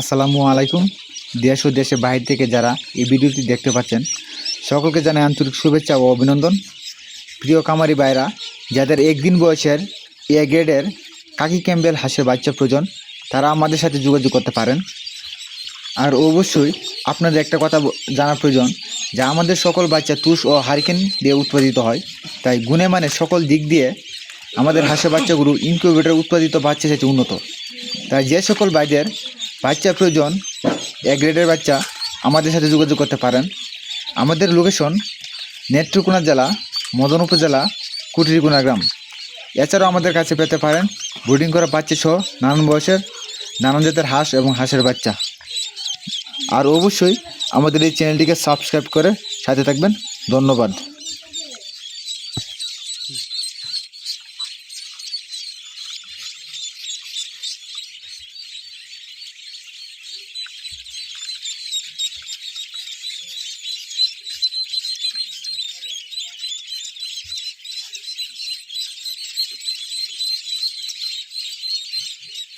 আসসালামু আলাইকুম। দেশ ও দেশের বাহির থেকে যারা এই ভিডিওটি দেখতে পাচ্ছেন, সকলকে জানাই আন্তরিক শুভেচ্ছা ও অভিনন্দন। প্রিয় কামারি ভাইরা, যাদের একদিন বয়সের এ গ্রেডের কাকি ক্যাম্বেল হাঁসের বাচ্চা প্রয়োজন, তারা আমাদের সাথে যোগাযোগ করতে পারেন। আর অবশ্যই আপনাদের একটা কথা জানা প্রয়োজন, যা আমাদের সকল বাচ্চা তুষ ও হারিকেন দিয়ে উৎপাদিত হয়। তাই গুণে মানে সকল দিক দিয়ে আমাদের হাঁসের বাচ্চাগুলো ইনকিউবেটর উৎপাদিত বাচ্চা সাথে উন্নত। তাই যে সকল ভাইদের বাচ্চা প্রয়োজন, এক গ্রেডের বাচ্চা আমাদের সাথে যোগাযোগ করতে পারেন। আমাদের লোকেশন নেত্রকোনা জেলা মদন উপজেলা কুটিরিকোনা গ্রাম। এছাড়াও আমাদের কাছে পেতে পারেন ব্রিডিং করা বাচ্চা সহ নানান বয়সের, নানান জাতের হাঁস এবং হাঁসের বাচ্চা। আর অবশ্যই আমাদের এই চ্যানেলটিকে সাবস্ক্রাইব করে সাথে থাকবেন। ধন্যবাদ। you